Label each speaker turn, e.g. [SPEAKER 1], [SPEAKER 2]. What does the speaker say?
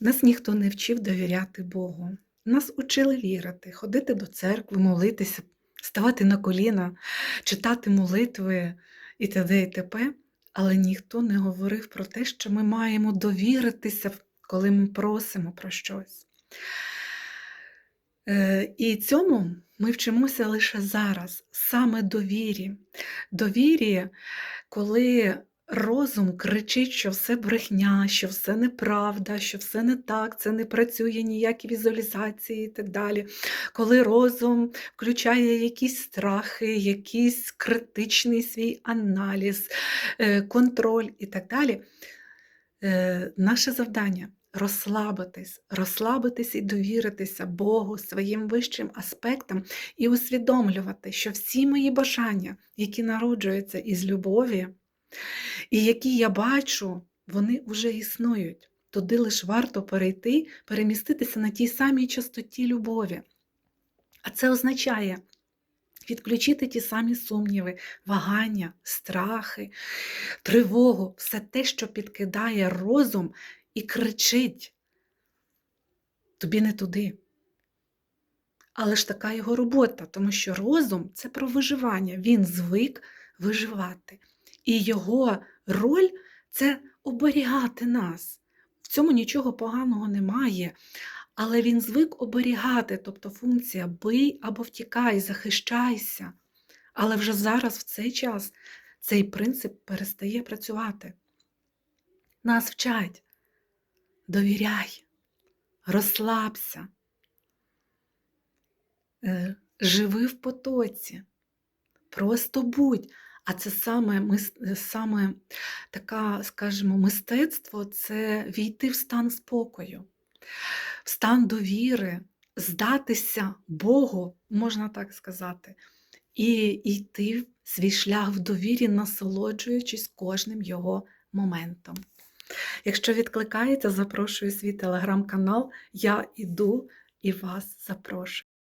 [SPEAKER 1] Нас ніхто не вчив довіряти Богу. Нас учили вірити, ходити до церкви, молитися, ставати на коліна, читати молитви і т.д. і т.п. Але ніхто не говорив про те, що ми маємо довіритися, коли ми просимо про щось. Е, І цьому ми вчимося лише зараз, саме довірі. Довірі, коли розум кричить, що все брехня, що все неправда, що все не так, це не працює ніякі візуалізації і так далі. Коли розум включає якісь страхи, якийсь критичний свій аналіз, е, контроль і так далі. Е, Наше завдання розслабитись, розслабитись і довіритися Богу, своїм вищим аспектам і усвідомлювати, що всі мої бажання, які народжуються із любові, і які я бачу, вони вже існують. Туди лише варто перейти, переміститися на тій самій частоті любові. А це означає відключити ті самі сумніви, вагання, страхи, тривогу, все те, що підкидає розум і кричить. Тобі не туди. Але ж така його робота, тому що розум це про виживання. Він звик виживати. І його роль це оберігати нас. В цьому нічого поганого немає. Але він звик оберігати, тобто функція бий або втікай, захищайся. Але вже зараз, в цей час, цей принцип перестає працювати. Нас вчать. Довіряй, розслабся, Е, живи в потоці, просто будь. А це саме, саме така, скажімо, мистецтво це війти в стан спокою, в стан довіри, здатися Богу, можна так сказати, і йти в свій шлях в довірі, насолоджуючись кожним його моментом. Якщо відкликаєте, запрошую свій телеграм-канал. Я іду і вас запрошую.